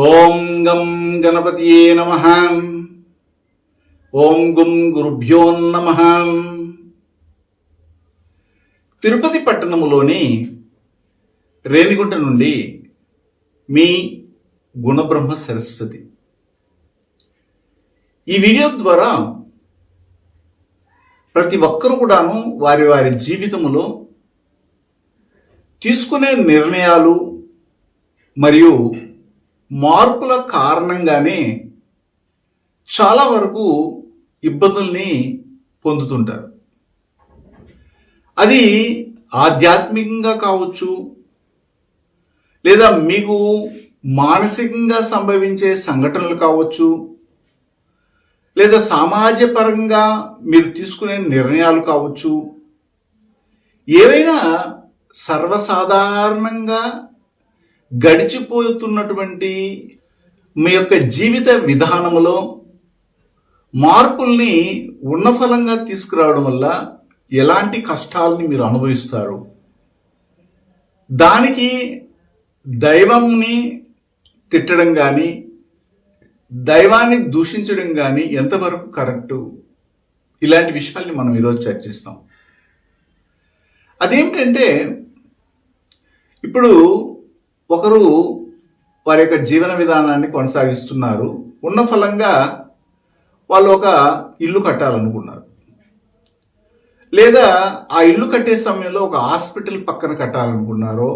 ఓం గం గణపతియే నమ. ఓం గుం గురుభ్యో నమ. తిరుపతి పట్టణములోని రేణిగుంట నుండి మీ గుణబ్రహ్మ సరస్వతి. ఈ వీడియో ద్వారా ప్రతి ఒక్కరు కూడాను వారి వారి జీవితంలో తీసుకునే నిర్ణయాలు మరియు మార్పుల కారణంగానే చాలా వరకు ఇబ్బందుల్ని పొందుతుంటారు. అది ఆధ్యాత్మికంగా కావచ్చు లేదా మీకు మానసికంగా సంభవించే సంఘటనలు కావచ్చు లేదా సామాజపరంగా మీరు తీసుకునే నిర్ణయాలు కావచ్చు ఏవైనా సర్వసాధారణంగా గడిచిపోతున్నటువంటి మీ యొక్క జీవిత విధానములో మార్పుల్ని ఉన్నఫలంగా తీసుకురావడం వల్ల ఎలాంటి కష్టాలని మీరు అనుభవిస్తారు? దానికి దైవంని తిట్టడం కానీ దైవాన్ని దూషించడం కానీ ఎంతవరకు కరెక్టు? ఇలాంటి విషయాల్ని మనం ఈరోజు చర్చిస్తాం. అదేమిటంటే ఇప్పుడు ఒకరు వారి యొక్క జీవన విధానాన్ని కొనసాగిస్తున్నారు. ఉన్న ఫలంగా వాళ్ళు ఒక ఇల్లు కట్టాలనుకున్నారు. లేదా ఆ ఇల్లు కట్టే సమయంలో ఒక హాస్పిటల్ పక్కన కట్టాలనుకున్నారో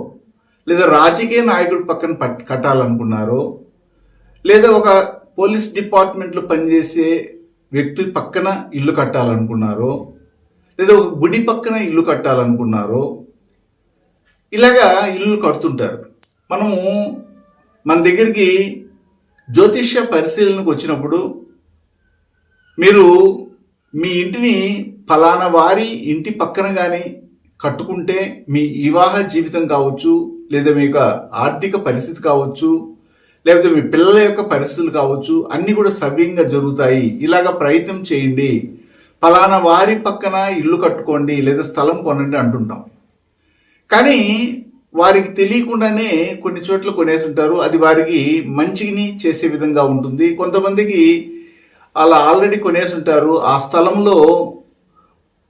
లేదా రాజకీయ నాయకుడు పక్కన కట్టాలనుకున్నారో లేదా ఒక పోలీస్ డిపార్ట్మెంట్లో పనిచేసే వ్యక్తి పక్కన ఇల్లు కట్టాలనుకున్నారో లేదా ఒక గుడి పక్కన ఇల్లు కట్టాలనుకున్నారో ఇలాగా ఇల్లు కడుతుంటారు. మనము మన దగ్గరికి జ్యోతిష్య పరిశీలనకు వచ్చినప్పుడు మీరు మీ ఇంటిని ఫలానా వారి ఇంటి పక్కన కానీ కట్టుకుంటే మీ వివాహ జీవితం కావచ్చు లేదా మీ యొక్క ఆర్థిక పరిస్థితి కావచ్చు లేకపోతే మీ పిల్లల యొక్క పరిస్థితులు కావచ్చు అన్నీ కూడా సవ్యంగా జరుగుతాయి. ఇలాగ ప్రయత్నం చేయండి. ఫలానా వారి పక్కన ఇల్లు కట్టుకోండి లేదా స్థలం కొనండి అంటుంటాం. కానీ వారికి తెలియకుండానే కొన్ని చోట్ల కొనేసి ఉంటారు అది వారికి మంచిని చేసే విధంగా ఉంటుంది. కొంతమందికి అలా ఆల్రెడీ కొనేసి ఉంటారు ఆ స్థలంలో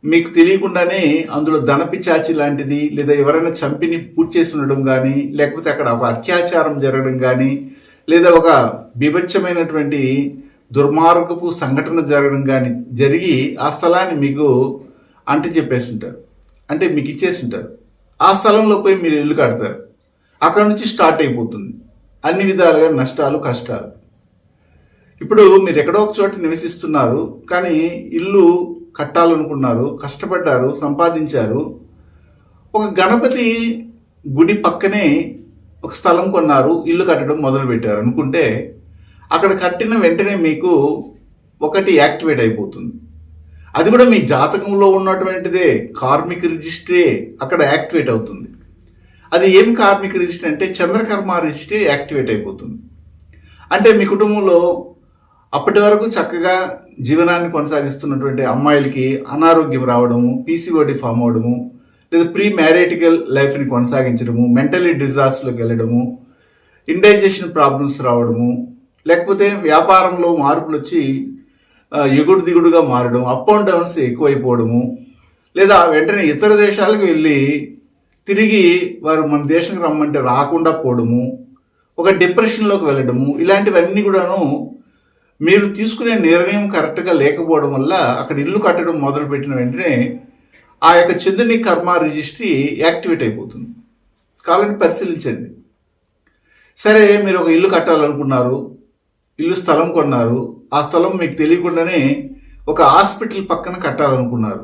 మీకు తెలియకుండానే అందులో ధనపిచాచి లాంటిది లేదా ఎవరైనా చంపిని పూర్తి చేసి ఉండడం కానీ లేకపోతే అక్కడ ఒక అత్యాచారం జరగడం కానీ లేదా ఒక బీభత్సమైనటువంటి దుర్మార్గపు సంఘటన జరగడం కానీ జరిగి ఆ స్థలాన్ని మీకు అంటి చెప్పేసి ఉంటారు అంటే మీకు ఇచ్చేసి ఉంటారు ఆ స్థలంలో పోయి మీరు ఇల్లు కడతారు. అక్కడ నుంచి స్టార్ట్ అయిపోతుంది. అన్ని విధాలుగా నష్టాలు కష్టాలు. ఇప్పుడు మీరు ఎక్కడో ఒక చోట నివసిస్తున్నారు కానీ ఇల్లు కట్టాలనుకున్నారు కష్టపడ్డారు సంపాదించారు. ఒక గణపతి గుడి పక్కనే ఒక స్థలం కొన్నారు ఇల్లు కట్టడం మొదలు పెట్టారు అనుకుంటే అక్కడ కట్టిన వెంటనే మీకు ఒకటి యాక్టివేట్ అయిపోతుంది. అది కూడా మీ జాతకంలో ఉన్నటువంటిదే కార్మిక రిజిస్ట్రే అక్కడ యాక్టివేట్ అవుతుంది. అది ఏం కార్మిక రిజిస్టర్ అంటే చంద్రకర్మ రిజిస్ట్రీ యాక్టివేట్ అయిపోతుంది. అంటే మీ కుటుంబంలో అప్పటి వరకు చక్కగా జీవనాన్ని కొనసాగిస్తున్నటువంటి అమ్మాయిలకి అనారోగ్యం రావడము పీసీఓడి ఫామ్ అవడము లేదా ప్రీ మ్యారేటికల్ లైఫ్ని కొనసాగించడము మెంటలీ డిజాస్టర్లోకి వెళ్ళడము ఇండైజెషన్ ప్రాబ్లమ్స్ రావడము లేకపోతే వ్యాపారంలో మార్పులు వచ్చి ఎగుడు దిగుడుగా మారడం అప్ అండ్ డౌన్స్ ఎక్కువైపోవడము లేదా వెంటనే ఇతర దేశాలకు వెళ్ళి తిరిగి వారు మన దేశానికి రమ్మంటే రాకుండా పోవడము ఒక డిప్రెషన్లోకి వెళ్ళడము ఇలాంటివన్నీ కూడాను మీరు తీసుకునే నిర్ణయం కరెక్ట్గా లేకపోవడం వల్ల అక్కడ ఇల్లు కట్టడం మొదలుపెట్టిన వెంటనే ఆ యొక్క చంద్రుని కర్మ రిజిస్ట్రీ యాక్టివేట్ అయిపోతుంది. కావాలంటే పరిశీలించండి. సరే మీరు ఒక ఇల్లు కట్టాలనుకున్నారు. ఇల్లు స్థలం కొన్నారు. ఆ స్థలం మీకు తెలియకుండానే ఒక హాస్పిటల్ పక్కన కట్టాలనుకున్నారు.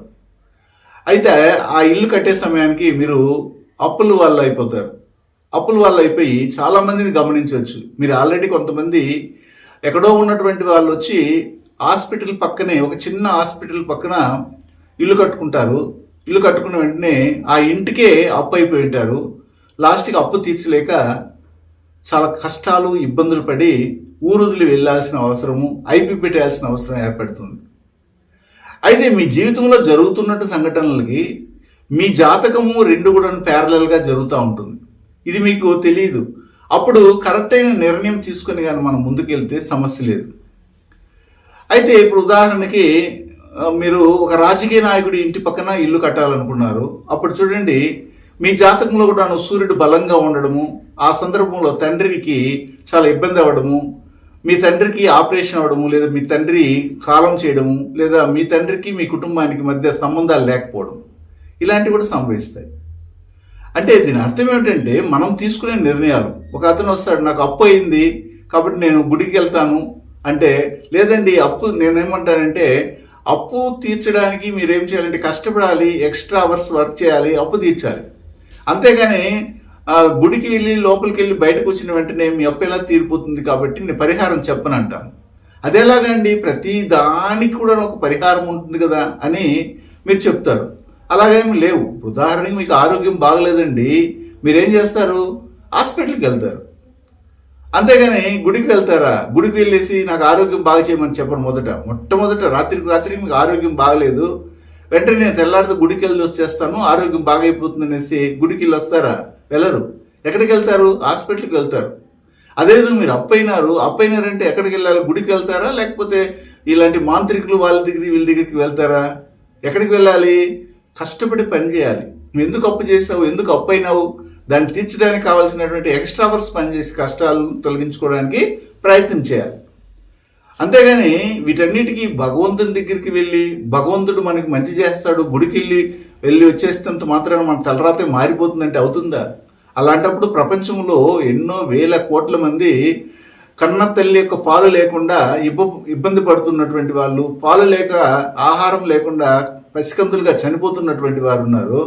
అయితే ఆ ఇల్లు కట్టే సమయానికి మీరు అప్పుల వల్ల అయిపోతారు. అప్పుల వల్ల అయిపోయి చాలా మందిని గమనించవచ్చు. మీరు ఆల్రెడీ కొంతమంది ఎక్కడో ఉన్నటువంటి వాళ్ళు వచ్చి హాస్పిటల్ పక్కనే ఒక చిన్న హాస్పిటల్ పక్కన ఇల్లు కట్టుకుంటారు. ఇల్లు కట్టుకున్న వెంటనే ఆ ఇంటికే అప్పు అయిపోయి ఉంటారు. లాస్ట్కి అప్పు తీర్చలేక చాలా కష్టాలు ఇబ్బందులు పడి ఊరుదిలి వెళ్ళాల్సిన అవసరము ఐపీ పెట్టాల్సిన అవసరం ఏర్పడుతుంది. అయితే మీ జీవితంలో జరుగుతున్నట్టు సంఘటనలకి మీ జాతకము రెండు కూడా ప్యారలల్గా జరుగుతూ ఉంటుంది. ఇది మీకు తెలియదు అప్పుడు కరెక్ట్ అయిన నిర్ణయం తీసుకొని కానీ మనం ముందుకెళ్తే సమస్య లేదు. అయితే ఇప్పుడు ఉదాహరణకి మీరు ఒక రాజకీయ నాయకుడి ఇంటి పక్కన ఇల్లు కట్టాలనుకున్నారు. అప్పుడు చూడండి మీ జాతకంలో కూడా సూర్యుడు బలంగా ఉండడము ఆ సందర్భంలో తండ్రికి చాలా ఇబ్బంది అవ్వడము మీ తండ్రికి ఆపరేషన్ అవ్వడము లేదా మీ తండ్రి కాలం చేయడము లేదా మీ తండ్రికి మీ కుటుంబానికి మధ్య సంబంధాలు లేకపోవడం ఇలాంటివి కూడా సంభవిస్తాయి. అంటే దీని అర్థం ఏమిటంటే మనం తీసుకునే నిర్ణయాలు ఒక అతను వస్తాడు నాకు అప్పు అయింది కాబట్టి నేను గుడికి వెళ్తాను అంటే లేదండి అప్పు నేనేమంటానంటే అప్పు తీర్చడానికి మీరేం చేయాలంటే కష్టపడాలి ఎక్స్ట్రా అవర్స్ వర్క్ చేయాలి అప్పు తీర్చాలి. అంతేగాని ఆ, గుడికి వెళ్ళి లోపలికి వెళ్ళి బయటకు వచ్చిన వెంటనే మీ అప్పు ఎలా తీరిపోతుంది కాబట్టి నేను పరిహారం చెప్పను అంటాను అదేలాగండి ప్రతి దానికి కూడా ఒక పరిహారం ఉంటుంది కదా అని మీరు చెప్తారు. అలాగేమి లేవు. ఉదాహరణకి మీకు ఆరోగ్యం బాగలేదండి మీరేం చేస్తారు? హాస్పిటల్కి వెళ్తారు. అంతేగాని గుడికి వెళ్తారా? గుడికి వెళ్ళేసి నాకు ఆరోగ్యం బాగా చేయమని చెప్పను మొదట. మొట్టమొదట రాత్రికి రాత్రికి మీకు ఆరోగ్యం బాగలేదు. వెంటనే నేను తెల్లారితో గుడికి వెళ్ళి వచ్చేస్తాను ఆరోగ్యం బాగైపోతుంది అనేసి గుడికి వెళ్ళి వస్తారా? వెళ్ళరు. ఎక్కడికి వెళ్తారు? హాస్పిటల్కి వెళ్తారు. అదేవిధంగా మీరు అప్పైనారు అప్పైనారంటే ఎక్కడికి వెళ్ళాలి? గుడికి వెళ్తారా? లేకపోతే ఇలాంటి మాంత్రికులు వాళ్ళ దగ్గర వీళ్ళ దగ్గరికి వెళ్తారా? ఎక్కడికి వెళ్ళాలి? కష్టపడి పని చేయాలి. నువ్వు ఎందుకు అప్పు చేసావు ఎందుకు అప్పు అయినావు దాన్ని తీర్చడానికి కావాల్సినటువంటి ఎక్స్ట్రా అవర్స్ పనిచేసి కష్టాలు తొలగించుకోవడానికి ప్రయత్నం చేయాలి. అంతేగాని వీటన్నిటికీ భగవంతుని దగ్గరికి వెళ్ళి భగవంతుడు మనకి మంచి చేస్తాడు గుడికి వెళ్ళి వెళ్ళి వచ్చేస్తంత మాత్రాన మన తలరాతే మారిపోతుందంటే అవుతుందా? అలాంటప్పుడు ప్రపంచంలో ఎన్నో వేల కోట్ల మంది కన్న తల్లి యొక్క పాలు లేకుండా ఇబ్బ ఇబ్బంది పడుతున్నటువంటి వాళ్ళు పాలు లేక ఆహారం లేకుండా పసికందులుగా చనిపోతున్నటువంటి వారు ఉన్నారు.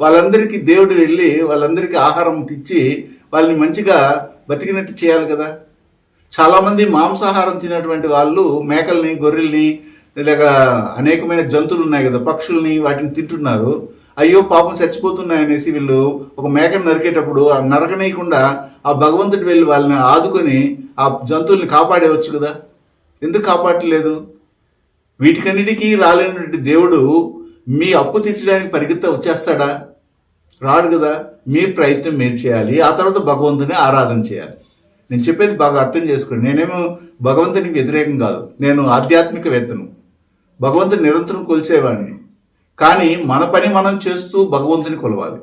వాళ్ళందరికీ దేవుడు వెళ్ళి వాళ్ళందరికీ ఆహారం ఇచ్చి వాళ్ళని మంచిగా బతికినట్టు చేయాలి కదా? చాలామంది మాంసాహారం తినేటువంటి వాళ్ళు మేకల్ని గొర్రెల్ని లేక అనేకమైన జంతువులు ఉన్నాయి కదా పక్షుల్ని వాటిని తింటున్నారు. అయ్యో పాపం చచ్చిపోతున్నాయనేసి వీళ్ళు ఒక మేకను నరికేటప్పుడు ఆ నరకనేయకుండా ఆ భగవంతుడి వెళ్ళి వాళ్ళని ఆదుకొని ఆ జంతువుల్ని కాపాడేవచ్చు కదా. ఎందుకు కాపాడలేదు వీటికన్నిటికీ రాలేనటువంటి దేవుడు మీ అప్పు తీర్చడానికి పరిగెత్త వచ్చేస్తాడా? రాడు కదా. మీ ప్రయత్నం మీరు చేయాలి? ఆ తర్వాత భగవంతుని ఆరాధన చేయాలి. నేను చెప్పేది బాగా అర్థం చేసుకోండి. నేనేమో భగవంతునికి వ్యతిరేకం కాదు. నేను ఆధ్యాత్మికవేత్తను. భగవంతుని నిరంతరం కొలిచేవాడిని. కానీ మన పని మనం చేస్తూ భగవంతుని కొలవాలి.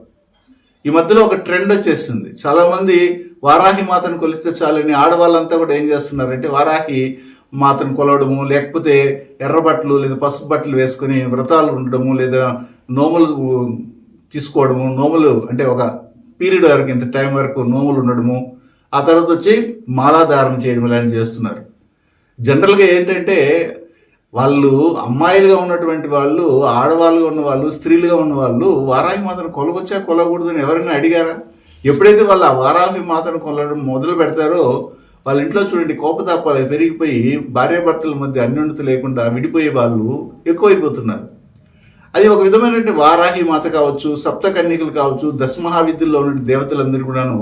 ఈ మధ్యలో ఒక ట్రెండ్ వచ్చేస్తుంది చాలామంది వారాహి మాతను కొలిస్తే చాలని ఆడవాళ్ళంతా కూడా ఏం చేస్తున్నారంటే వారాహి మాతను కొలవడము లేకపోతే ఎర్ర బట్టలు లేదా పసుపు బట్టలు వేసుకుని వ్రతాలు ఉండడము లేదా నోములు తీసుకోవడము నోములు అంటే ఒక పీరియడ్ వరకు ఇంత టైం వరకు నోములు ఉండడము ఆ తర్వాత వచ్చి మాలాధారణ చేయడం ఇలాంటివి చేస్తున్నారు. జనరల్గా ఏంటంటే వాళ్ళు అమ్మాయిలుగా ఉన్నటువంటి వాళ్ళు ఆడవాళ్ళుగా ఉన్న వాళ్ళు స్త్రీలుగా ఉన్న వాళ్ళు వారాహి మాత్రం కొలవచ్చా కొలవకూడదని ఎవరైనా అడిగారా? ఎప్పుడైతే వాళ్ళు ఆ వారాహి మాతను కొలవడం మొదలు పెడతారో వాళ్ళ ఇంట్లో చూడండి కోపతాపాలు పెరిగిపోయి భార్యాభర్తల మధ్య అన్యోన్యత లేకుండా విడిపోయే వాళ్ళు ఎక్కువైపోతున్నారు. అది ఒక విధమైనటువంటి వారాహి మాత కావచ్చు సప్త కన్యకలు కావచ్చు దశమహావిద్యుల్లో ఉన్న దేవతలందరూ కూడాను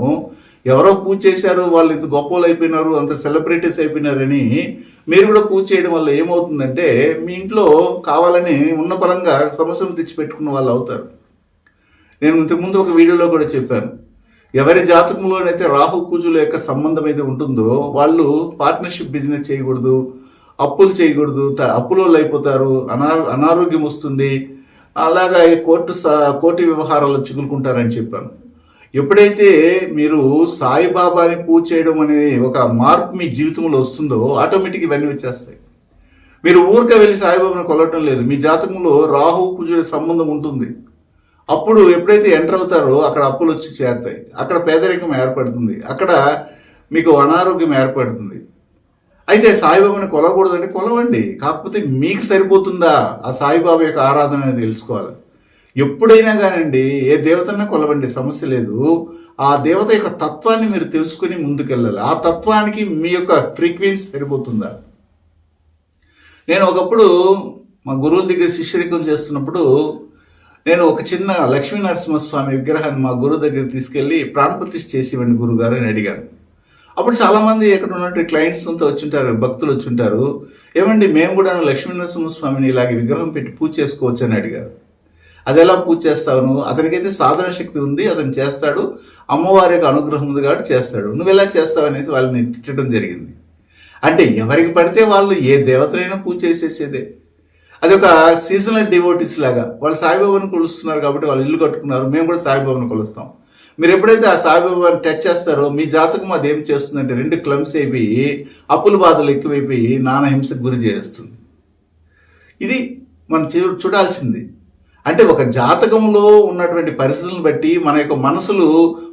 ఎవరో పూజ చేశారు వాళ్ళు ఇంత గొప్పలు అయిపోయినారు అంత సెలబ్రిటీస్ అయిపోయినారని మీరు కూడా పూజ చేయడం వల్ల ఏమవుతుందంటే మీ ఇంట్లో కావాలని ఉన్న పరంగా సమస్యలు తెచ్చిపెట్టుకున్న వాళ్ళు అవుతారు. నేను ఇంతకుముందు ఒక వీడియోలో కూడా చెప్పాను. ఎవరి జాతకంలోనైతే రాహు పూజల యొక్క సంబంధం అయితే ఉంటుందో వాళ్ళు పార్ట్నర్షిప్ బిజినెస్ చేయకూడదు అప్పులు చేయకూడదు త- అయిపోతారు అనా అనారోగ్యం వస్తుంది అలాగా ఈ కోర్టు స- కోర్టు వ్యవహారాల్లో చిగులుకుంటారని చెప్పాను. ఎప్పుడైతే మీరు సాయిబాబాని పూజ చేయడం అనేది ఒక మార్పు మీ జీవితంలో వస్తుందో ఆటోమేటిక్ ఇవన్నీ వచ్చేస్తాయి. మీరు ఊరికే వెళ్ళి సాయిబాబాని కొలవటం లేదు. మీ జాతకంలో రాహు పూజల సంబంధం ఉంటుంది. అప్పుడు ఎప్పుడైతే ఎంటర్ అవుతారో అక్కడ అప్పులు వచ్చి చేరుతాయి. అక్కడ పేదరికం ఏర్పడుతుంది. అక్కడ మీకు అనారోగ్యం ఏర్పడుతుంది. అయితే సాయిబాబాని కొలవకూడదంటే కొలవండి. కాకపోతే మీకు సరిపోతుందా? ఆ సాయిబాబా యొక్క ఆరాధన అనేది తెలుసుకోవాలి. ఎప్పుడైనా కానండి ఏ దేవతన్నా కొలవండి సమస్య లేదు. ఆ దేవత యొక్క తత్వాన్ని మీరు తెలుసుకుని ముందుకెళ్ళాలి. ఆ తత్వానికి మీ యొక్క ఫ్రీక్వెన్సీ సరిపోతుందా? నేను ఒకప్పుడు మా గురువుల దగ్గర శిష్యరికం చేస్తున్నప్పుడు నేను ఒక చిన్న లక్ష్మీ నరసింహస్వామి విగ్రహాన్ని మా గురువు దగ్గర తీసుకెళ్ళి ప్రాణప్రతిష్ఠ చేసి ఇవ్వండి గురుగారు అని అడిగాను అప్పుడు చాలామంది ఎక్కడ ఉన్నట్టు క్లయింట్స్ అంతా వచ్చుంటారు భక్తులు వచ్చుంటారు. ఏమండి మేము కూడా లక్ష్మీ నరసింహస్వామిని ఇలాగే విగ్రహం పెట్టి పూజ చేసుకోవచ్చు అని అడిగారు. అది ఎలా పూజ చేస్తావు? నువ్వు అతనికైతే సాధన శక్తి ఉంది అతను చేస్తాడు. అమ్మవారి యొక్క అనుగ్రహం ఉంది కాబట్టి చేస్తాడు. నువ్వు ఎలా చేస్తావు అనేసి వాళ్ళని తిట్టడం జరిగింది. అంటే ఎవరికి పడితే వాళ్ళు ఏ దేవతలైనా పూజ చేసేసేదే. అది ఒక సీజనల్ డివోటీస్ లాగా. వాళ్ళు సాయిబాబాను కొలుస్తున్నారు కాబట్టి వాళ్ళు ఇల్లు కట్టుకున్నారు. మేము కూడా సాయిబాబాను కొలుస్తాం. మీరు ఎప్పుడైతే ఆ సాయిబాబాని టచ్ చేస్తారో మీ జాతకం అది ఏం చేస్తుందంటే రెండు క్లమ్స్ అయిపోయి అప్పుల బాధలు ఎక్కువైపోయి నానా హింసకు గురి చేస్తుంది. ఇది మనం చూడాల్సింది. అంటే ఒక జాతకంలో ఉన్నటువంటి పరిస్థితులను బట్టి మన యొక్క మనసులు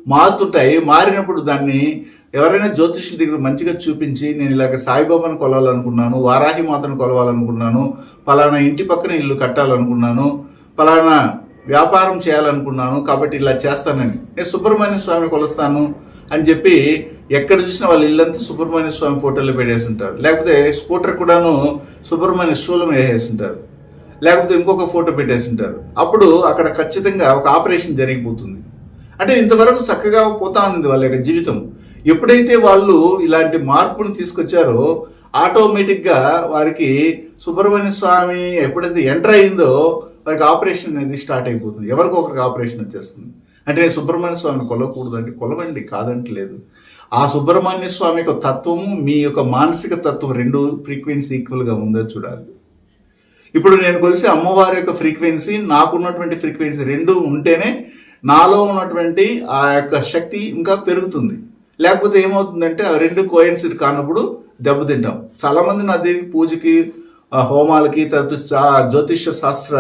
మారుతుంటాయి. మారినప్పుడు దాన్ని ఎవరైనా జ్యోతిష్యుల దగ్గర మంచిగా చూపించి నేను ఇలాగ సాయిబాబాను కొలవాలనుకున్నాను వారాహి మాతను కొలవాలనుకున్నాను పలానా ఇంటి పక్కన ఇల్లు కట్టాలనుకున్నాను పలానా వ్యాపారం చేయాలనుకున్నాను కాబట్టి ఇలా చేస్తానని. నేను సుబ్రహ్మణ్య స్వామి కొలుస్తాను అని చెప్పి ఎక్కడ చూసినా వాళ్ళ ఇల్లంతా సుబ్రహ్మణ్య స్వామి ఫోటోలు పెట్టేసి ఉంటారు. లేకపోతే స్కూటర్ కూడాను సుబ్రహ్మణ్య శూలం వేసేసి ఉంటారు. లేకపోతే ఇంకొక ఫోటో పెట్టేసి ఉంటారు అప్పుడు అక్కడ ఖచ్చితంగా ఒక ఆపరేషన్ జరిగిపోతుంది. అంటే ఇంతవరకు చక్కగా పోతా ఉంది వాళ్ళ యొక్క జీవితం. ఎప్పుడైతే వాళ్ళు ఇలాంటి మార్పును తీసుకొచ్చారో ఆటోమేటిక్గా వారికి సుబ్రహ్మణ్య స్వామి ఎప్పుడైతే ఎంటర్ అయిందో వారికి ఆపరేషన్ అనేది స్టార్ట్ అయిపోతుంది. ఎవరికి ఒకరికి ఆపరేషన్ వచ్చేస్తుంది. అంటే నేను సుబ్రహ్మణ్య స్వామిని కొలవకూడదు అంటే కొలవండి కాదంటలేదు. ఆ సుబ్రహ్మణ్య స్వామి యొక్క తత్వము మీ యొక్క మానసిక తత్వం రెండు ఫ్రీక్వెన్సీ ఈక్వల్గా ఉందో చూడాలి. ఇప్పుడు నేను కొలిసి అమ్మవారి యొక్క ఫ్రీక్వెన్సీ నాకున్నటువంటి ఫ్రీక్వెన్సీ రెండు ఉంటేనే నాలో ఉన్నటువంటి ఆ యొక్క శక్తి ఇంకా పెరుగుతుంది. లేకపోతే ఏమవుతుందంటే ఆ రెండు కోయిన్సిడ్ కానప్పుడు దెబ్బతింటాం. చాలామంది నా దగ్గరికి పూజకి హోమాలకి తర్వాత జ్యోతిష్య శాస్త్ర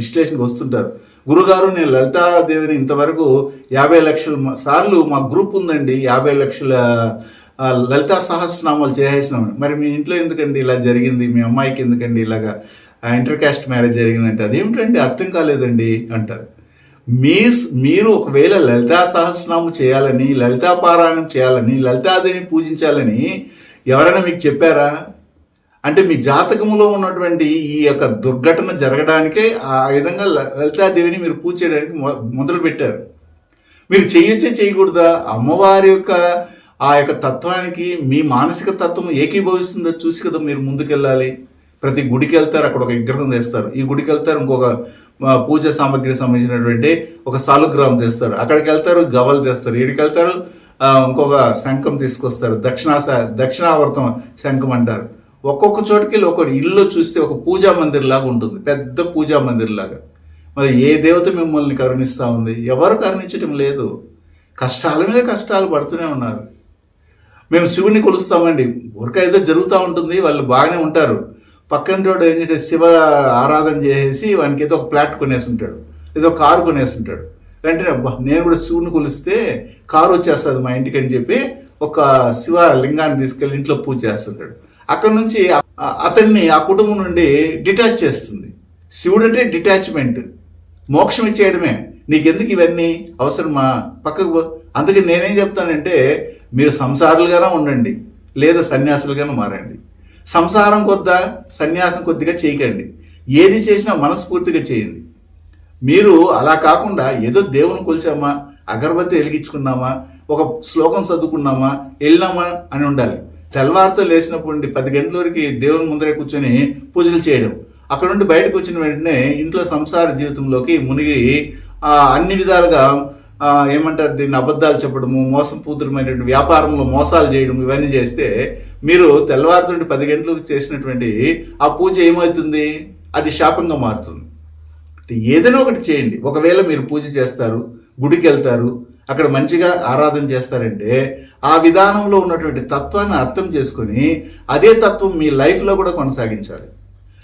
విశ్లేషణకు వస్తుంటారు. గురుగారు నేను లలితాదేవిని ఇంతవరకు యాభై లక్షల సార్లు మా గ్రూప్ ఉందండి యాభై లక్షల లలితా సహస్రనామాలు చేసేసినాం మరి మీ ఇంట్లో ఎందుకండి ఇలా జరిగింది? మీ అమ్మాయికి ఎందుకండి ఇలాగా? ఇంటర్ ఇంటర్కాస్ట్ మ్యారేజ్ జరిగిందంటే అదేమిటండి అర్థం కాలేదండి అంటారు. మీ మీరు ఒకవేళ లలితా సహస్రనామం చేయాలని లలితా పారాయణం చేయాలని లలితాదేవిని పూజించాలని ఎవరైనా మీకు చెప్పారా? అంటే మీ జాతకంలో ఉన్నటువంటి ఈ యొక్క దుర్ఘటన జరగడానికే ఆ విధంగా లలితాదేవిని మీరు పూజ చేయడానికి మొ- మొదలు పెట్టారు మీరు చేయొచ్చే చేయకూడదా? అమ్మవారి యొక్క ఆ యొక్క తత్వానికి మీ మానసిక తత్వం ఏకీభవిస్తుందో చూసి కదా మీరు ముందుకెళ్ళాలి. ప్రతి గుడికి వెళ్తారు అక్కడ ఒక విగ్రహం తెస్తారు. ఈ గుడికి వెళ్తారు ఇంకొక పూజ సామాగ్రికి సంబంధించినటువంటి ఒక సాలుగ్రామం తెస్తారు. అక్కడికి వెళ్తారు గవలు తెస్తారు. ఈడికి వెళ్తారు ఇంకొక శంఖం తీసుకొస్తారు. దక్షిణాస దక్షిణావర్తం శంఖం అంటారు. ఒక్కొక్క చోటుకి వెళ్ళి ఒక ఇల్లు చూస్తే ఒక పూజా మందిర్ లాగా ఉంటుంది. పెద్ద పూజా మందిర్ లాగా. మరి ఏ దేవత మిమ్మల్ని కరుణిస్తూ ఉంది? ఎవరు కరుణించడం లేదు. కష్టాల మీద కష్టాలు పడుతూనే ఉన్నారు. మేము శివుని కొలుస్తామండి. ఊరిక ఏదో జరుగుతూ ఉంటుంది వాళ్ళు బాగానే ఉంటారు. పక్కన రోడ్డు ఏంటంటే శివ ఆరాధన చేసేసి వానికి ఏదో ఒక ప్లాట్ కొనేసి ఉంటాడు ఏదో కారు కొనేసి ఉంటాడు వెంటనే అబ్బా నేను కూడా శివుని కొలిస్తే కారు వచ్చేస్తుంది మా ఇంటికి అని చెప్పి ఒక శివ లింగాన్ని తీసుకెళ్ళి ఇంట్లో పూజ చేస్తుంటాడు. అక్కడ నుంచి అతన్ని ఆ కుటుంబం నుండి డిటాచ్ చేస్తుంది. శివుడు అంటే డిటాచ్మెంట్. మోక్షం ఇచ్చేయడమే. నీకెందుకు ఇవన్నీ? అవసరమా పక్కకు అందుకే నేనేం చెప్తానంటే మీరు సంసారులుగానే ఉండండి లేదా సన్యాసులుగానే మారండి. సంసారం కొద్దా సన్యాసం కొద్దిగా చేయకండి. ఏది చేసినా మనస్ఫూర్తిగా చేయండి. మీరు అలా కాకుండా ఏదో దేవుని కొలిచామా అగరబత్తి వెలిగించుకున్నామా ఒక శ్లోకం చదువుకున్నామా వెళ్ళినామా అని ఉండాలి. తెల్లవారితో లేచినప్పుడు నుండి పది గంటల వరకు దేవుని ముందరే కూర్చొని పూజలు చేయడం. అక్కడ నుండి బయటకు వచ్చిన వెంటనే ఇంట్లో సంసార జీవితంలోకి మునిగి ఆ, అన్ని విధాలుగా ఏమంటారు దీన్ని అబద్ధాలు చెప్పడము మోసం పూతురమైనటువంటి వ్యాపారంలో మోసాలు చేయడం ఇవన్నీ చేస్తే మీరు తెల్లవారుతుండి పది గంటలకు చేసినటువంటి ఆ పూజ ఏమవుతుంది? అది శాపంగా మారుతుంది. అంటే ఏదైనా ఒకటి చేయండి. ఒకవేళ మీరు పూజ చేస్తారు గుడికి వెళ్తారు అక్కడ మంచిగా ఆరాధన చేస్తారంటే ఆ విధానంలో ఉన్నటువంటి తత్వాన్ని అర్థం చేసుకొని అదే తత్వం మీ లైఫ్లో కూడా కొనసాగించాలి.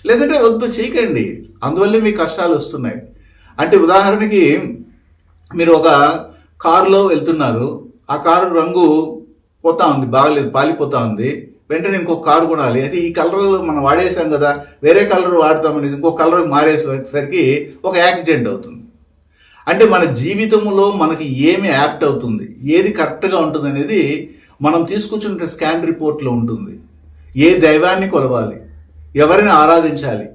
లేదంటే వద్దు చేయకండి. అందువల్లే మీ కష్టాలు వస్తున్నాయి. అంటే ఉదాహరణకి మీరు ఒక కారులో వెళ్తున్నారు. ఆ కారు రంగు పోతా ఉంది బాగలేదు పాలిపోతా ఉంది. వెంటనే ఇంకొక కారు కొనాలి. అయితే ఈ కలర్ మనం వాడేసాం కదా వేరే కలర్ వాడతామని ఇంకో కలర్ మారేసరికి ఒక యాక్సిడెంట్ అవుతుంది. అంటే మన జీవితంలో మనకి ఏమి యాప్ట్ అవుతుంది ఏది కరెక్ట్గా ఉంటుంది అనేది మనం తీసుకొచ్చిన స్కాన్ రిపోర్ట్లో ఉంటుంది. ఏ దైవాన్ని కొలవాలి ఎవరిని ఆరాధించాలి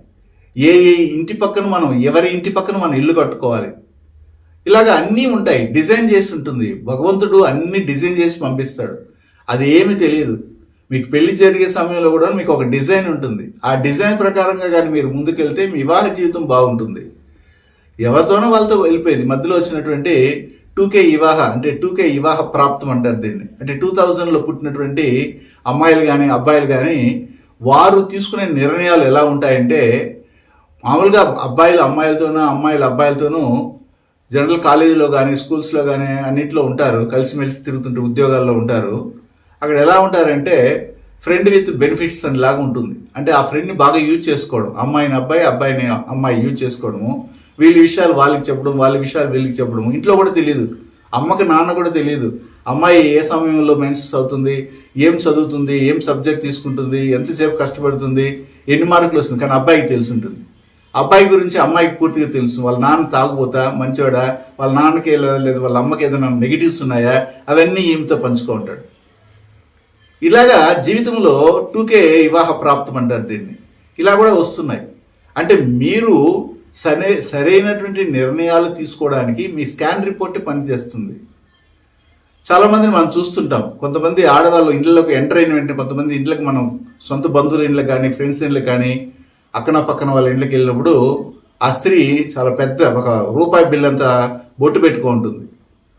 ఏ ఏ ఇంటి పక్కన మనం ఎవరి ఇంటి పక్కన మనం ఇల్లు కట్టుకోవాలి ఇలాగ అన్నీ ఉంటాయి. డిజైన్ చేసి ఉంటుంది. భగవంతుడు అన్ని డిజైన్ చేసి పంపిస్తాడు. అది ఏమి తెలియదు. మీకు పెళ్ళి జరిగే సమయంలో కూడా మీకు ఒక డిజైన్ ఉంటుంది. ఆ డిజైన్ ప్రకారంగా కానీ మీరు ముందుకెళ్తే మీ వివాహ జీవితం బాగుంటుంది. ఎవరితోనో వాళ్ళతో వెళ్ళిపోయేది. మధ్యలో వచ్చినటువంటి టూకే వివాహ అంటే టూకే వివాహ ప్రాప్తం అంటారు దీన్ని. అంటే టూ థౌజండ్లో పుట్టినటువంటి అమ్మాయిలు కానీ అబ్బాయిలు కానీ వారు తీసుకునే నిర్ణయాలు ఎలా ఉంటాయంటే మామూలుగా అబ్బాయిలు అమ్మాయిలతోనూ అమ్మాయిలు అబ్బాయిలతోనూ జనరల్ కాలేజీలో కానీ స్కూల్స్లో కానీ అన్నింటిలో ఉంటారు. కలిసిమెలిసి తిరుగుతుంటే ఉద్యోగాల్లో ఉంటారు. అక్కడ ఎలా ఉంటారంటే ఫ్రెండ్ విత్ బెనిఫిట్స్ అని లాగా ఉంటుంది. అంటే ఆ ఫ్రెండ్ని బాగా యూజ్ చేసుకోవడం. అమ్మాయిని అబ్బాయి అబ్బాయిని అమ్మాయి యూజ్ చేసుకోవడము. వీళ్ళ విషయాలు వాళ్ళకి చెప్పడం వాళ్ళ విషయాలు వీళ్ళకి చెప్పడము. ఇంట్లో కూడా తెలియదు అమ్మకి నాన్న కూడా తెలియదు అమ్మాయి ఏ సమయంలో మెన్సెస్ అవుతుంది? ఏం చదువుతుంది? ఏం సబ్జెక్ట్ తీసుకుంటుంది? ఎంతసేపు కష్టపడుతుంది? ఎన్ని మార్కులు వస్తుంది? కానీ అబ్బాయికి తెలిసి ఉంటుంది. అబ్బాయి గురించి అమ్మాయికి పూర్తిగా తెలుసు. వాళ్ళ నాన్న తాగుపోతా మంచోడా వాళ్ళ నాన్నకి లేదు వాళ్ళ అమ్మకి ఏదైనా నెగిటివ్స్ ఉన్నాయా? అవన్నీ ఈమెతో పంచుకుంటాడు ఇలాగా జీవితంలో టూకే వివాహ ప్రాప్తం అంటారు దీన్ని. ఇలా కూడా వస్తున్నాయి. అంటే మీరు సరే సరైనటువంటి నిర్ణయాలు తీసుకోవడానికి మీ స్కాన్ రిపోర్ట్ పనిచేస్తుంది. చాలామందిని మనం చూస్తుంటాం. కొంతమంది ఆడవాళ్ళు ఇళ్ళలోకి ఎంటర్ అయిన వెంటనే కొంతమంది ఇంట్లోకి మనం సొంత బంధువుల ఇంట్లోకి కానీ ఫ్రెండ్స్ ఇంట్లోకి కానీ అక్కన పక్కన వాళ్ళ ఇంట్లోకి వెళ్ళినప్పుడు ఆ స్త్రీ చాలా పెద్ద ఒక రూపాయి బిల్ అంతా బొట్టు పెట్టుకో ఉంటుంది.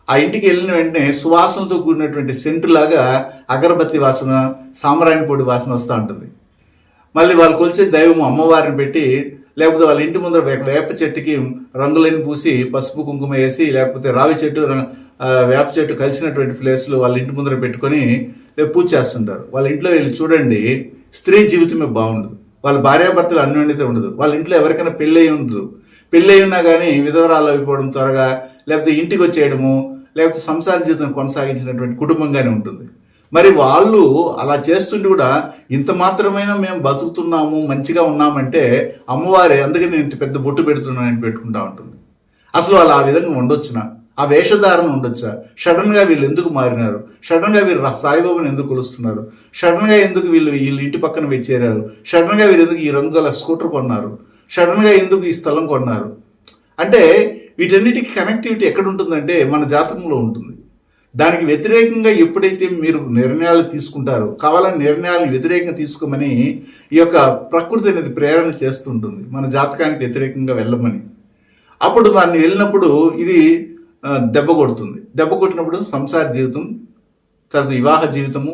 ఆ ఇంటికి వెళ్ళిన వెంటనే సువాసనతో కూడినటువంటి సెంటు లాగా అగరబత్తి వాసన సామరాయణ పొడి వాసన వస్తూ ఉంటుంది. మళ్ళీ వాళ్ళు కొలిచే దైవం అమ్మవారిని పెట్టి లేకపోతే వాళ్ళ ఇంటి ముందర వేప చెట్టుకి రంగులని పూసి పసుపు కుంకుమ వేసి లేకపోతే రావి చెట్టు వేప చెట్టు కలిసినటువంటి ప్లేస్లు వాళ్ళ ఇంటి ముందర పెట్టుకొని పూజ చేస్తుంటారు. వాళ్ళ ఇంట్లో వెళ్ళి చూడండి స్త్రీ జీవితమే బాగుండదు. వాళ్ళ భార్యాభర్తలు అన్యోన్యత ఉండదు. వాళ్ళ ఇంట్లో ఎవరికైనా పెళ్ళయి ఉండదు. పెళ్ళై ఉన్నా కానీ విధవరాలు అయిపోవడం త్వరగా లేకపోతే ఇంటికి వచ్చేయడము లేకపోతే సంసార జీవితం కొనసాగించినటువంటి కుటుంబంగానే ఉంటుంది. మరి వాళ్ళు అలా చేస్తుంటే కూడా ఇంత మాత్రమైనా మేము బతుకుతున్నాము మంచిగా ఉన్నామంటే అమ్మవారే అందుకే నేను ఇంత పెద్ద బొట్టు పెడుతున్నానని పెట్టుకుంటా ఉంటుంది. అసలు వాళ్ళు ఆ విధంగా ఉండొచ్చునా? ఆ వేషధారణ ఉండొచ్చా? సడన్గా వీళ్ళు ఎందుకు మారినారు? సడన్గా వీళ్ళు రా- ఎందుకు కొలుస్తున్నారు? సడన్గా ఎందుకు వీళ్ళు వీళ్ళు ఇంటి పక్కన పోయి చేరారు? సడన్ వీరు ఎందుకు ఈ రంగుల స్కూటర్ కొన్నారు? సడన్గా ఎందుకు ఈ స్థలం కొన్నారు? అంటే వీటన్నిటికీ కనెక్టివిటీ ఎక్కడ ఉంటుందంటే మన జాతకంలో ఉంటుంది. దానికి వ్యతిరేకంగా ఎప్పుడైతే మీరు నిర్ణయాలు తీసుకుంటారో కావాలని నిర్ణయాలు వ్యతిరేకంగా తీసుకోమని ఈ యొక్క ప్రకృతి అనేది ప్రేరణ చేస్తుంటుంది మన జాతకానికి వ్యతిరేకంగా వెళ్ళమని. అప్పుడు దాన్ని వెళ్ళినప్పుడు ఇది దెబ్బ కొడుతుంది. దెబ్బ కొట్టినప్పుడు సంసార జీవితం తర్వాత వివాహ జీవితము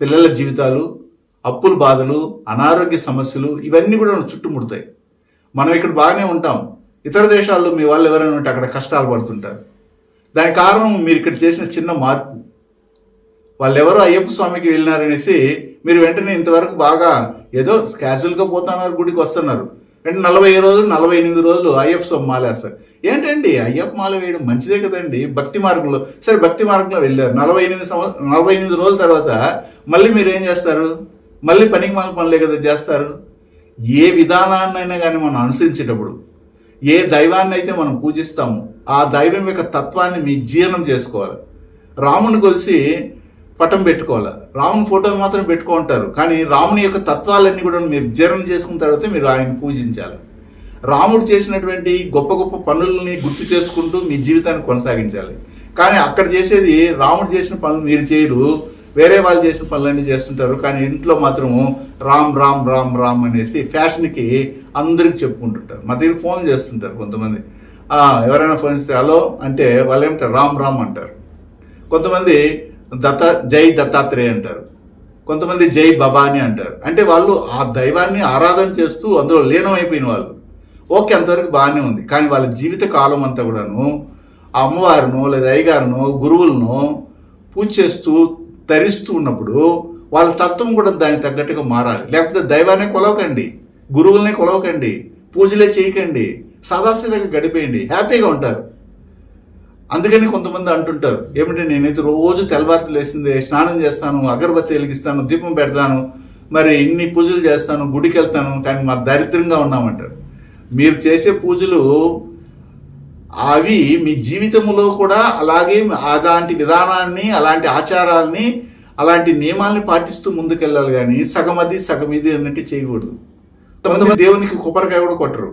పిల్లల జీవితాలు అప్పుల బాధలు అనారోగ్య సమస్యలు ఇవన్నీ కూడా చుట్టుముడతాయి. మనం ఇక్కడ బాగానే ఉంటాం. ఇతర దేశాల్లో మీ వాళ్ళు ఎవరైనా ఉంటే అక్కడ కష్టాలు పడుతుంటారు. దానికి కారణం మీరు ఇక్కడ చేసిన చిన్న మార్పు. వాళ్ళు ఎవరో అయ్యప్ప స్వామికి వెళ్ళినారనేసి మీరు వెంటనే ఇంతవరకు బాగా ఏదో క్యాజువల్గా పోతున్నారు గుడికి వస్తున్నారు. అంటే నలభై రోజులు నలభై ఎనిమిది రోజులు అయ్యప్ప స్వామి మాలేస్తారు. ఏంటండి? అయ్యప్ప మాల వేయడం మంచిదే కదండి? భక్తి మార్గంలో. సరే భక్తి మార్గంలో వెళ్ళారు. నలభై ఎనిమిది సంవత్సరం నలభై ఎనిమిది రోజుల తర్వాత మళ్ళీ మీరు ఏం చేస్తారు? మళ్ళీ పనికి మాల పనులే కదా చేస్తారు? ఏ విధానాన్నైనా కానీ మనం అనుసరించేటప్పుడు ఏ దైవాన్ని అయితే మనం పూజిస్తామో ఆ దైవం యొక్క తత్వాన్ని మీ జీర్ణం చేసుకోవాలి. రాముని కొలిసి పటం పెట్టుకోవాలి? రాముని ఫోటో మాత్రం పెట్టుకుంటారు కానీ రాముని యొక్క తత్వాలన్నీ కూడా మీరు జీర్ణం చేసుకున్న తర్వాత మీరు ఆయన పూజించాలి. రాముడు చేసినటువంటి గొప్ప గొప్ప పనులని గుర్తు చేసుకుంటూ మీ జీవితాన్ని కొనసాగించాలి. కానీ అక్కడ చేసేది రాముడు చేసిన పనులు మీరు చేయరు. వేరే వాళ్ళు చేసిన పనులన్నీ చేస్తుంటారు. కానీ ఇంట్లో మాత్రము రామ్ రామ్ రామ్ రామ్ అనేసి ఫ్యాషన్కి అందరికి చెప్పుకుంటుంటారు. మా దగ్గర ఫోన్ చేస్తుంటారు కొంతమంది. ఎవరైనా ఫోన్ ఇస్తే హలో అంటే వాళ్ళు ఏమంటారు? రామ్ రామ్ అంటారు. కొంతమంది దత్త జై దత్తాత్రేయ అంటారు. కొంతమంది జై భవాని అంటారు. అంటే వాళ్ళు ఆ దైవాన్ని ఆరాధన చేస్తూ అందులో లీనమైపోయిన వాళ్ళు. ఓకే అంతవరకు బాగానే ఉంది. కానీ వాళ్ళ జీవిత కాలం అంతా కూడాను ఆ అమ్మవారినో లేదా అయ్యగారినో గురువులను పూజ చేస్తూ ధరిస్తూ ఉన్నప్పుడు వాళ్ళ తత్వం కూడా దానికి తగ్గట్టుగా మారాలి. లేకపోతే దైవాన్ని కొలవకండి గురువులనే కొలవకండి పూజలే చేయకండి సాదాసీదాగా గడిపేయండి హ్యాపీగా ఉంటారు. అందుకని కొంతమంది అంటుంటారు ఏమిటంటే నేనైతే రోజు తెల్లవారు లేసిందే స్నానం చేస్తాను అగరబత్తి వెలిగిస్తాను దీపం పెడతాను మరి ఇన్ని పూజలు చేస్తాను గుడికి వెళ్తాను కానీ మా దరిద్రంగా ఉన్నామంటారు. మీరు చేసే పూజలు అవి మీ జీవితంలో కూడా అలాగే అలాంటి విధానాన్ని అలాంటి ఆచారాల్ని అలాంటి నియమాల్ని పాటిస్తూ ముందుకెళ్ళాలి కానీ సగం అది సగం ఇది అన్నట్టు చేయకూడదు. కొంతమంది దేవునికి కొబ్బరికాయ కూడా కొట్టరు.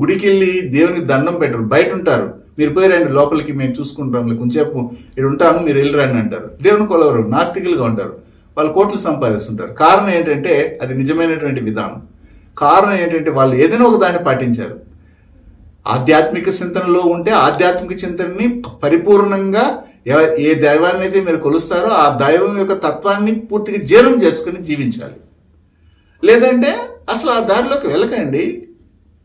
గుడికి వెళ్ళి దేవునికి దండం పెట్టరు బయట ఉంటారు. మీరు పోయి రండి లోపలికి మేము చూసుకుంటాం కొంచెంసేపు ఇక్కడ ఉంటాను మీరు వెళ్ళి రండి అంటారు. దేవుని కొలవరు నాస్తికులుగా ఉంటారు. వాళ్ళు కోట్లు సంపాదిస్తుంటారు. కారణం ఏంటంటే అది నిజమైనటువంటి విధానం. కారణం ఏంటంటే వాళ్ళు ఏదైనా ఒక దాన్ని పాటించారు. ఆధ్యాత్మిక చింతనలో ఉంటే ఆధ్యాత్మిక చింతనని పరిపూర్ణంగా ఎవ- ఏ దైవాన్ని అయితే మీరు కొలుస్తారో ఆ దైవం యొక్క తత్వాన్ని పూర్తిగా జీర్ణం చేసుకుని జీవించాలి. లేదంటే అసలు ఆ దారిలోకి వెళ్ళకండి.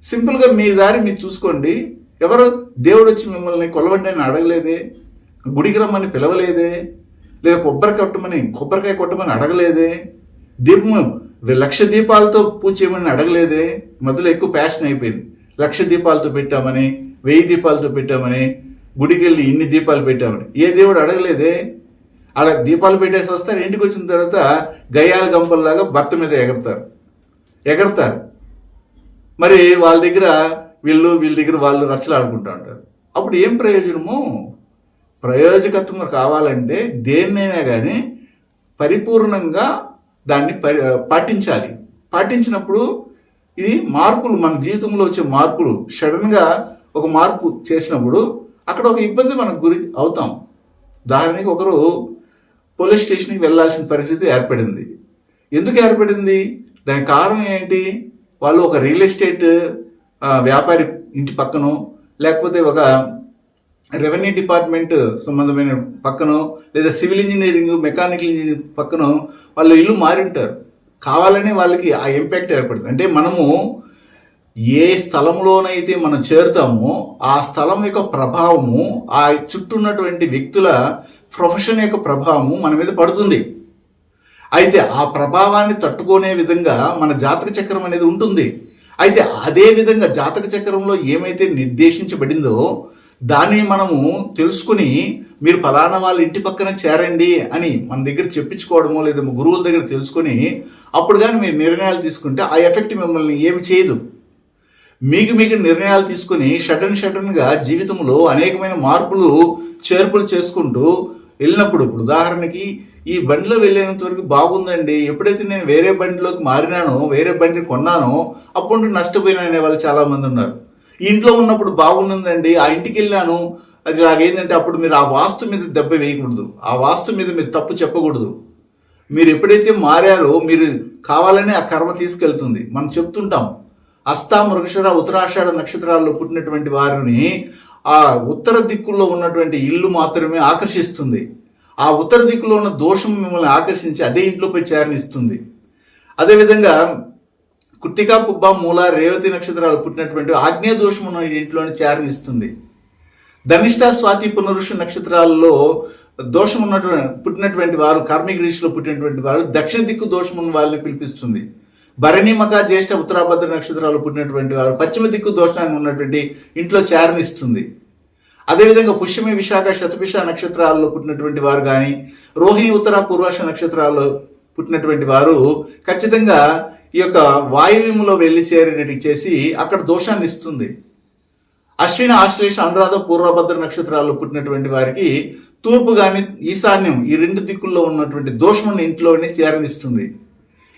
సింపుల్గా మీ దారి మీరు చూసుకోండి. ఎవరు దేవుడు వచ్చి మిమ్మల్ని కొలవండి అని అడగలేదే? గుడికి రమ్మని పిలవలేదే? లేదా కొబ్బరి కొట్టమని కొబ్బరికాయ కొట్టమని అడగలేదే? దీపం లక్ష దీపాలతో పూజ చేయమని అడగలేదే? మొదలు ఎక్కువ ప్యాషన్ అయిపోయింది. లక్ష దీపాలతో పెట్టామని వెయ్యి దీపాలతో పెట్టామని గుడికి వెళ్ళి ఇన్ని దీపాలు పెట్టామని. ఏ దేవుడు అడగలేదే? అలా దీపాలు పెట్టేసి వస్తారు ఇంటికి వచ్చిన తర్వాత గయ్యాల గంపల్లాగా భర్త మీద ఎగరతారు. ఎగరతారు. మరి వాళ్ళ దగ్గర వీళ్ళు వీళ్ళ దగ్గర వాళ్ళు రచ్చలాడుకుంటూ ఉంటారు. అప్పుడు ఏం ప్రయోజనము? ప్రయోజకత్వం కావాలంటే దేన్నైనా కానీ పరిపూర్ణంగా దాన్ని పరి పాటించాలి. పాటించినప్పుడు ఇది మార్పులు మన జీవితంలో వచ్చే మార్పులు. సడన్గా ఒక మార్పు చేసినప్పుడు అక్కడ ఒక ఇబ్బంది మనకు గురి అవుతాం. దానికి ఒకరు పోలీస్ స్టేషన్కి వెళ్ళాల్సిన పరిస్థితి ఏర్పడింది. ఎందుకు ఏర్పడింది? దానికి కారణం ఏంటి? వాళ్ళు ఒక రియల్ ఎస్టేట్ వ్యాపారి ఇంటి పక్కనో లేకపోతే ఒక రెవెన్యూ డిపార్ట్మెంట్ సంబంధమైన పక్కనో లేదా సివిల్ ఇంజనీరింగ్ మెకానికల్ ఇంజనీరింగ్ పక్కనో వాళ్ళ ఇల్లు మారి ఉంటారు. కావాలనే వాళ్ళకి ఆ ఇంపాక్ట్ ఏర్పడుతుంది. అంటే మనము ఏ స్థలంలోనైతే మనం చేరుతామో ఆ స్థలం యొక్క ప్రభావము ఆ చుట్టూ ఉన్నటువంటి వ్యక్తుల ప్రొఫెషన్ యొక్క ప్రభావము మన మీద పడుతుంది. అయితే ఆ ప్రభావాన్ని తట్టుకునే విధంగా మన జాతక చక్రం అనేది ఉంటుంది. అయితే అదే విధంగా జాతక చక్రంలో ఏమైతే నిర్దేశించబడిందో దాన్ని మనము తెలుసుకుని మీరు ఫలానా వాళ్ళ ఇంటి పక్కన చేరండి అని మన దగ్గర చెప్పించుకోవడమో లేదా గురువుల దగ్గర తెలుసుకొని అప్పుడు కానీ మీరు నిర్ణయాలు తీసుకుంటే ఆ ఎఫెక్ట్ మిమ్మల్ని ఏమి చేయదు. మీకు మీకు నిర్ణయాలు తీసుకుని షటన్ షటన్గా జీవితంలో అనేకమైన మార్పులు చేర్పులు చేసుకుంటూ వెళ్ళినప్పుడు ఇప్పుడు ఉదాహరణకి ఈ బండిలో వెళ్ళేంత వరకు బాగుందండి. ఎప్పుడైతే నేను వేరే బండిలోకి మారినానో వేరే బండి కొన్నానో అప్పుడు నష్టపోయినా అనే వాళ్ళు చాలా మంది ఉన్నారు ఇంట్లో ఉన్నప్పుడు బాగుందండి. ఆ ఇంటికి వెళ్ళాను. అది లాగేందంటే అప్పుడు మీరు ఆ వాస్తు మీద దెబ్బ వేయకూడదు. ఆ వాస్తు మీద మీరు తప్పు చెప్పకూడదు. మీరు ఎప్పుడైతే మారారో మీరు కావాలనే ఆ కర్మ తీసుకెళ్తుంది. మనం చెప్తుంటాం. అస్తా మృగశర ఉత్తరాషాఢ నక్షత్రాల్లో పుట్టినటువంటి వారిని ఆ ఉత్తర దిక్కుల్లో ఉన్నటువంటి ఇల్లు మాత్రమే ఆకర్షిస్తుంది. ఆ ఉత్తర దిక్కులో ఉన్న దోషం మిమ్మల్ని ఆకర్షించి అదే ఇంట్లోపై చేరనిస్తుంది. అదేవిధంగా కృత్తికా పుబ్బ మూల రేవతి నక్షత్రాలు పుట్టినటువంటి ఆగ్నేయ దోషం ఉన్న ఇంట్లోని చేరనిస్తుంది. ధనిష్ట స్వాతి పునరుషు నక్షత్రాల్లో దోషం ఉన్నటువంటి పుట్టినటువంటి వారు కార్మిక రీషిలో పుట్టినటువంటి వారు దక్షిణ దిక్కు దోషం ఉన్న వాళ్ళని పిలిపిస్తుంది. భరణి మక జ్యేష్ఠ ఉత్తరాభద్ర నక్షత్రాలు పుట్టినటువంటి వారు పశ్చిమ దిక్కు దోషాన్ని ఉన్నటువంటి ఇంట్లో చేరనిస్తుంది. అదేవిధంగా పుష్యమి విశాఖ శతపిష నక్షత్రాల్లో పుట్టినటువంటి వారు కానీ రోహిణి ఉత్తర పూర్వాష నక్షత్రాల్లో పుట్టినటువంటి వారు ఖచ్చితంగా ఈ యొక్క వాయువ్యంలో వెళ్ళి చేరినట్టు చేసి అక్కడ దోషాన్ని ఇస్తుంది. అశ్విన ఆశ్లేష అనురాధ పూర్వభద్ర నక్షత్రాల్లో పుట్టినటువంటి వారికి తూర్పు కానీ ఈశాన్యం ఈ రెండు దిక్కుల్లో ఉన్నటువంటి దోషముని ఇంట్లోనే చేరనిస్తుంది.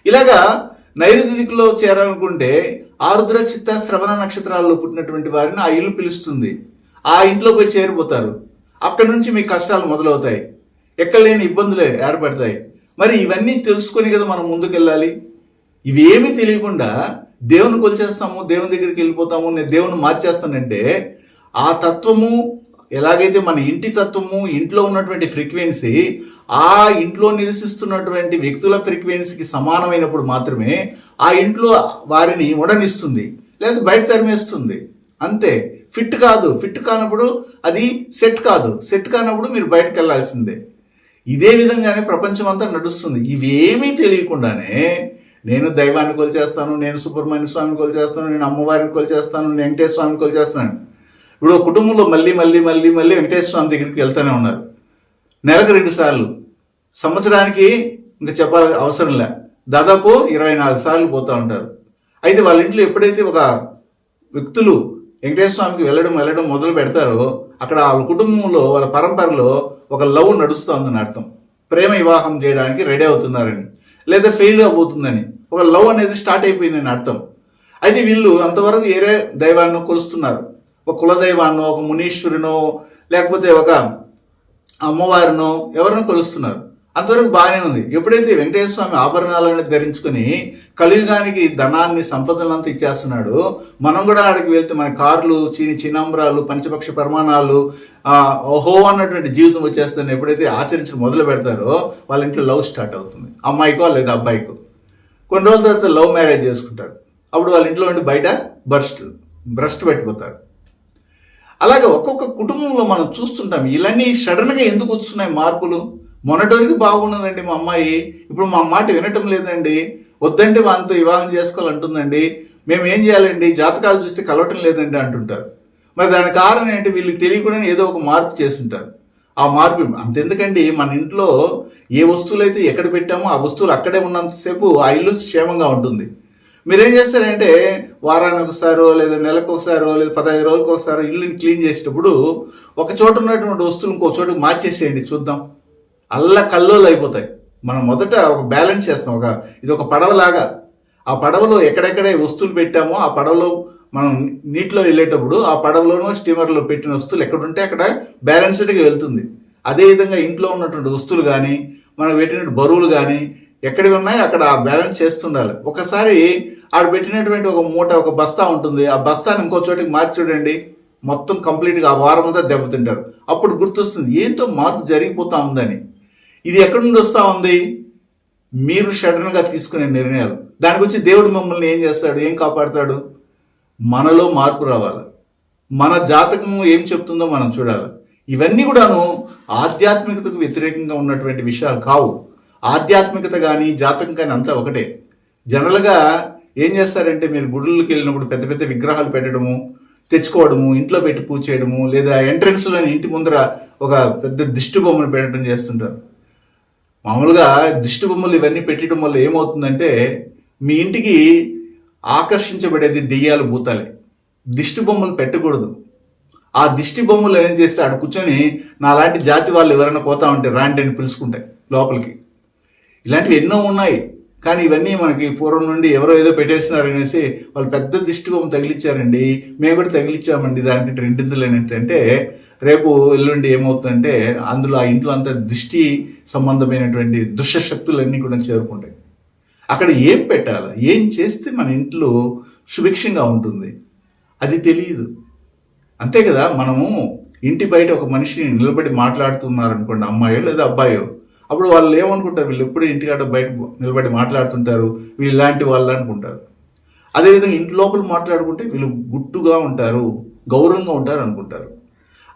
ఇలాగా నైరుతి దిక్కులో చేరాలనుకుంటే ఆరుద్ర చిత్త శ్రవణ నక్షత్రాల్లో పుట్టినటువంటి వారిని ఆ ఇల్లు పిలుస్తుంది. ఆ ఇంట్లో పోయి చేరిపోతారు. అక్కడి నుంచి మీ కష్టాలు మొదలవుతాయి. ఎక్కడ లేని ఇబ్బందులు ఏర్పడతాయి. మరి ఇవన్నీ తెలుసుకొని కదా మనం ముందుకెళ్ళాలి. ఇవేమీ తెలియకుండా దేవుని కొలిచేస్తాము దేవుని దగ్గరికి వెళ్ళిపోతాము నేను దేవుని మార్చేస్తానంటే ఆ తత్వము ఎలాగైతే మన ఇంటి తత్వము ఇంట్లో ఉన్నటువంటి ఫ్రీక్వెన్సీ ఆ ఇంట్లో నివసిస్తున్నటువంటి వ్యక్తుల ఫ్రీక్వెన్సీకి సమానమైనప్పుడు మాత్రమే ఆ ఇంట్లో వారిని ఉడనిస్తుంది. లేదా బయట తరిమేస్తుంది. అంతే. ఫిట్ కాదు. ఫిట్ కానప్పుడు అది సెట్ కాదు. సెట్ కానప్పుడు మీరు బయటకు వెళ్ళాల్సిందే ఇదే విధంగానే ప్రపంచం అంతా నడుస్తుంది. ఇవేమీ తెలియకుండానే నేను దైవాన్ని కొలిచేస్తాను నేను సుబ్రహ్మణ్య స్వామిని కొలిచేస్తాను నేను అమ్మవారిని కొలిచేస్తాను నేను వెంకటేశ్వర స్వామిని కొలిచేస్తాను. ఇప్పుడు కుటుంబంలో మళ్ళీ మళ్ళీ మళ్ళీ మళ్ళీ వెంకటేశ్వర స్వామి దగ్గరికి వెళ్తూనే ఉన్నారు. నెలకు రెండు సార్లు. సంవత్సరానికి ఇంకా చెప్పాలి అవసరం లే. దాదాపు ఇరవై నాలుగు సార్లు పోతూ ఉంటారు. అయితే వాళ్ళ ఇంట్లో ఎప్పుడైతే ఒక వ్యక్తులు వెంకటేశ్వర స్వామికి వెళ్ళడం వెళ్ళడం మొదలు పెడతారో. అక్కడ వాళ్ళ కుటుంబంలో వాళ్ళ పరంపరలో ఒక లవ్ నడుస్తోందని అర్థం. ప్రేమ వివాహం చేయడానికి రెడీ అవుతున్నారని లేదా ఫెయిల్ అవబోతుందని ఒక లవ్ అనేది స్టార్ట్ అయిపోయిందని అర్థం. అయితే వీళ్ళు అంతవరకు ఏరే దైవాన్ని కొలుస్తున్నారు. ఒక కులదైవాన్నో ఒక మునీశ్వరునో లేకపోతే ఒక అమ్మవారినో ఎవరినో కొలుస్తున్నారు. అంతవరకు బాగానే ఉంది. ఎప్పుడైతే వెంకటేశ్వర స్వామి ఆభరణాలను ధరించుకుని కలియుగానికి ధనాన్ని సంపదలంతా ఇచ్చేస్తున్నాడు మనం కూడా ఆడికి వెళ్తే మన కార్లు చీని చిన్నంబరాలు పంచపక్ష ప్రమాణాలు ఓహో అన్నటువంటి జీవితం వచ్చేస్తాను ఎప్పుడైతే ఆచరించడం మొదలు పెడతారో వాళ్ళ ఇంట్లో లవ్ స్టార్ట్ అవుతుంది. అమ్మాయికో లేదా అబ్బాయికో. కొన్ని రోజుల తర్వాత లవ్ మ్యారేజ్ చేసుకుంటారు. అప్పుడు వాళ్ళ ఇంట్లో ఉండి బయట బర్స్ట్ బ్రష్ట్ పెట్టిపోతారు. అలాగే ఒక్కొక్క కుటుంబంలో మనం చూస్తుంటాం ఇలాంటి సడన్గా ఎందుకు వస్తున్నాయి మార్పులు? మొన్నటి వరకు బాగున్నదండి మా అమ్మాయి. ఇప్పుడు మా మాట వినటం లేదండి. వద్దంటే వాళ్ళతో వివాహం చేసుకోవాలంటుందండి. మేము ఏం చేయాలండి? జాతకాలు చూస్తే కలవటం లేదండి అంటుంటారు. మరి దాని కారణం ఏంటి? వీళ్ళకి తెలియకుండా ఏదో ఒక మార్పు చేస్తుంటారు. ఆ మార్పు అంతెందుకండి? మన ఇంట్లో ఏ వస్తువులు అయితే ఎక్కడ పెట్టామో ఆ వస్తువులు అక్కడే ఉన్నంతసేపు ఆ ఇల్లు క్షేమంగా ఉంటుంది. మీరేం చేస్తారంటే వారానికి ఒకసారో లేదా నెలకు ఒకసారో లేదా పదహైదు రోజులకు ఒకసారో ఇల్లుని క్లీన్ చేసేటప్పుడు ఒక చోట ఉన్నటువంటి వస్తువులు ఇంకో చోటుకు మార్చేసేయండి. చూద్దాం. అల్ల కల్లోలు అయిపోతాయి. మనం మొదట ఒక బ్యాలెన్స్ చేస్తాం. ఒక ఇది ఒక పడవలాగా. ఆ పడవలో ఎక్కడెక్కడే వస్తువులు పెట్టామో ఆ పడవలో మనం నీటిలో వెళ్ళేటప్పుడు ఆ పడవలోనూ స్టీమర్లో పెట్టిన వస్తువులు ఎక్కడుంటే అక్కడ బ్యాలెన్స్డ్గా వెళ్తుంది. అదేవిధంగా ఇంట్లో ఉన్నటువంటి వస్తువులు కానీ మనం పెట్టినటువంటి బరువులు కానీ ఎక్కడివి ఉన్నాయో అక్కడ ఆ బ్యాలెన్స్ చేస్తుండాలి. ఒకసారి ఆడ పెట్టినటువంటి ఒక మూట ఒక బస్తా ఉంటుంది. ఆ బస్తాని ఇంకో చోటికి మార్చి చూడండి. మొత్తం కంప్లీట్గా ఆ వారం అంతా దెబ్బతింటారు. అప్పుడు గుర్తొస్తుంది ఏంటో మార్పు జరిగిపోతా ఉందని. ఇది ఎక్కడి నుండి వస్తా ఉంది? మీరు సడన్గా తీసుకునే నిర్ణయాలు. దానికి వచ్చి దేవుడు మమ్మల్ని ఏం చేస్తాడు? ఏం కాపాడుతాడు? మనలో మార్పు రావాలి. మన జాతకం ఏం చెప్తుందో మనం చూడాలి. ఇవన్నీ కూడాను ఆధ్యాత్మికతకు వ్యతిరేకంగా ఉన్నటువంటి విషయాలు కావు. ఆధ్యాత్మికత కానీ జాతకం కానీ అంతా ఒకటే. జనరల్గా ఏం చేస్తారంటే మీరు గుడులకు వెళ్ళినప్పుడు పెద్ద పెద్ద విగ్రహాలు పెట్టడము తెచ్చుకోవడము ఇంట్లో పెట్టి పూజ చేయడము లేదా ఎంట్రన్స్లోని ఇంటి ముందర ఒక పెద్ద దిష్టి బొమ్మను పెట్టడం చేస్తుంటారు. మామూలుగా దిష్టి బొమ్మలు ఇవన్నీ పెట్టడం వల్ల ఏమవుతుందంటే మీ ఇంటికి ఆకర్షించబడేది దెయ్యాలు భూతాలే. దిష్టి బొమ్మలు పెట్టకూడదు. ఆ దిష్టి బొమ్మలు ఏం చేస్తే ఆడ కూర్చొని నాలాంటి జాతి వాళ్ళు ఎవరైనా పోతా ఉంటే రాండి అని పిలుచుకుంటాయి లోపలికి. ఇలాంటివి ఎన్నో ఉన్నాయి. కానీ ఇవన్నీ మనకి పూర్వం నుండి ఎవరో ఏదో పెట్టేస్తున్నారు అనేసి వాళ్ళు పెద్ద దిష్టి బొమ్మ తగిలిచ్చారండి. మేము కూడా తగిలిచ్చామండి దానికి రెండిందులు ఏంటంటే రేపు ఎల్లుండి ఏమవుతుందంటే అందులో ఆ ఇంట్లో అంత దృష్టి సంబంధమైనటువంటి దుష్టశక్తులన్నీ కూడా చేరుకుంటాయి. అక్కడ ఏం పెట్టాలి? ఏం చేస్తే మన ఇంట్లో సుభిక్షంగా ఉంటుంది? అది తెలియదు అంతే కదా మనము ఇంటి బయట ఒక మనిషిని నిలబడి మాట్లాడుతున్నారు అనుకోండి అమ్మాయో లేదా అబ్బాయో అప్పుడు వాళ్ళు ఏమనుకుంటారు? వీళ్ళు ఎప్పుడూ ఇంటికాడ బయట నిలబడి మాట్లాడుతుంటారు. వీళ్ళు ఇలాంటి వాళ్ళు అనుకుంటారు. అదేవిధంగా ఇంటి లోపల మాట్లాడుకుంటే వీళ్ళు గుట్టుగా ఉంటారు గౌరవంగా ఉంటారు అనుకుంటారు.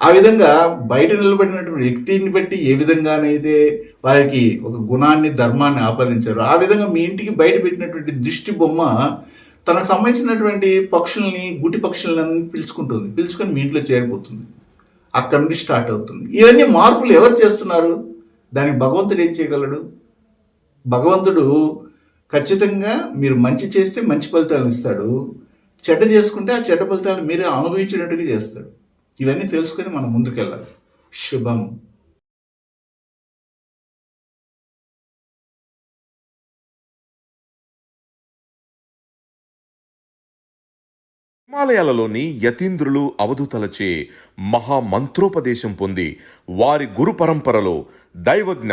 ఆ విధంగా బయట నిలబడినటువంటి వ్యక్తిని బట్టి ఏ విధంగానైతే వారికి ఒక గుణాన్ని ధర్మాన్ని ఆపాదించారు ఆ విధంగా మీ ఇంటికి బయట పెట్టినటువంటి దృష్టి బొమ్మ తనకు సంబంధించినటువంటి పక్షుల్ని గుటి పక్షులని పిలుచుకుంటుంది. పిలుచుకొని మీ ఇంట్లో చేరిపోతుంది. అక్కడి నుండి స్టార్ట్ అవుతుంది. ఇవన్నీ మార్పులు ఎవరు చేస్తున్నారు? దానికి భగవంతుడు ఏం చేయగలడు? భగవంతుడు ఖచ్చితంగా మీరు మంచి చేస్తే మంచి ఫలితాలను ఇస్తాడు. చెడ్డ చేసుకుంటే ఆ చెడ్డ ఫలితాలను మీరే అనుభవించినట్టుగా చేస్తాడు. ఇవన్నీ తెలుసుకొని మనం ముందుకెళ్ళాలి. శుభం. హిమాలయాలలోని యతీంద్రులు అవధూతలచే మహామంత్రోపదేశం పొంది వారి గురు పరంపరలో దైవజ్ఞ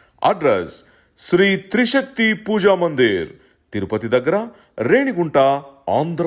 అడ్రస్ శ్రీ త్రిశక్తి పూజా మందిర్ తిరుపతి దగ్గర రేణిగుంట ఆంధ్ర